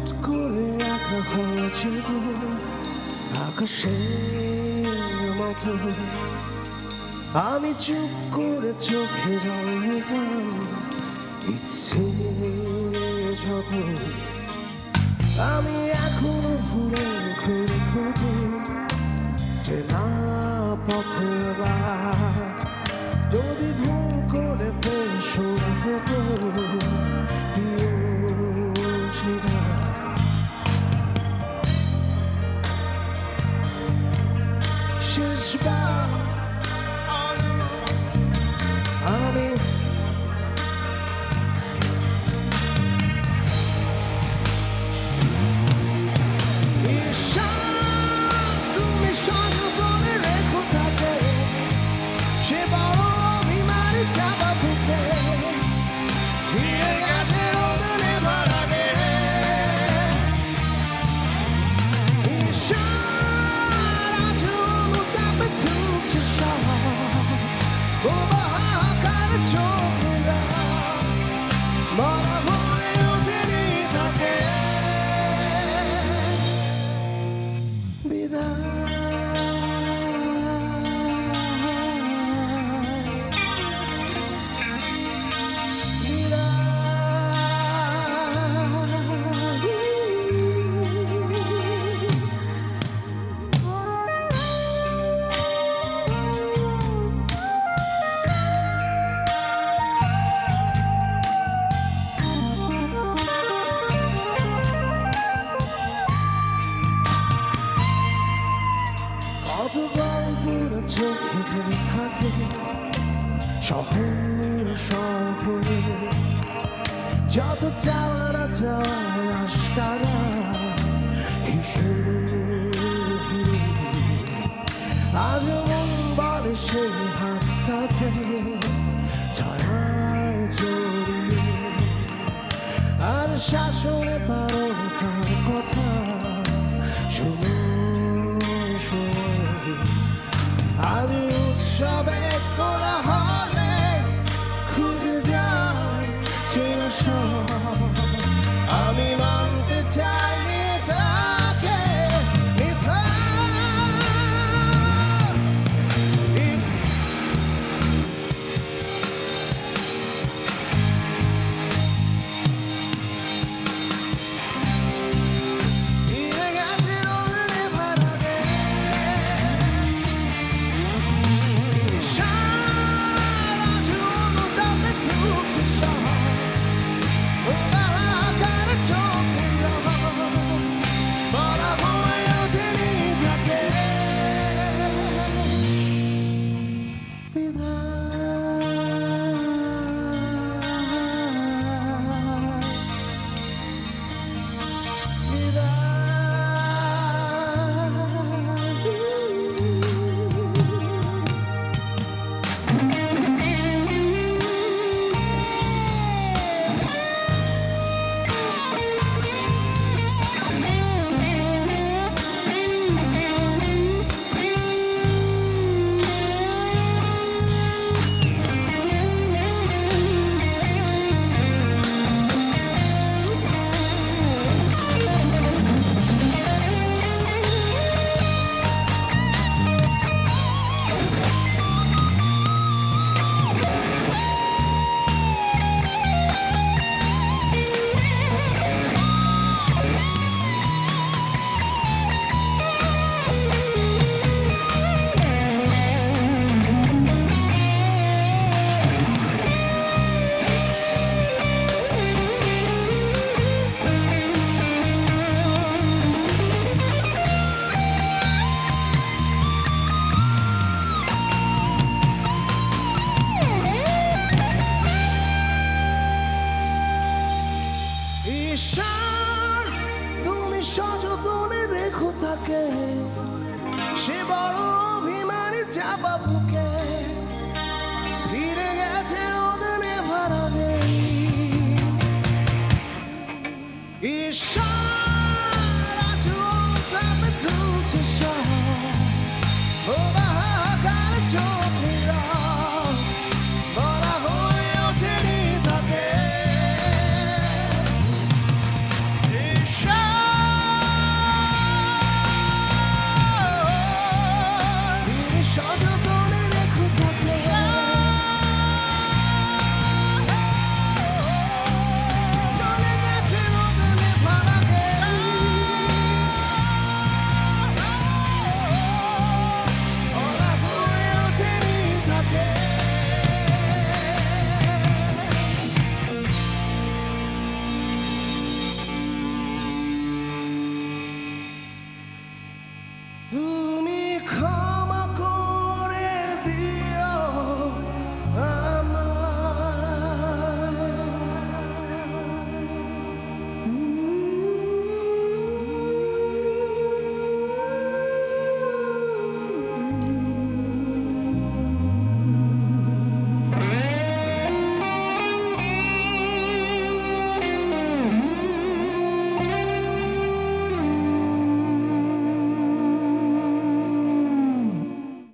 হুট করে একা হওয়া যেত আকাশের মতো। আমি চুপ করে চোখে জল ইচ্ছে যত আমি এখনও ভুলে ঘুরে খুঁজি যে না পথে যদি ভুল করে বেশ হতো শেষবার আমি ঈশান, তুমি সযতনে রেখো তাকে। vida. শহর শহরে। যত চাওয়ারা হিসেবে ভিড়ে। আজ মন বলে সে হাত কাঁধে ছায়ায় জড়িয়ে। আর শাসনে পারো be. তুমি সযতনে রেখো তাকে। সে বড় অভিমানী চাপা বুকে। ফিরে গেছে রোদনে ভাড়া দেয় ঈশ্বর Çalıyordu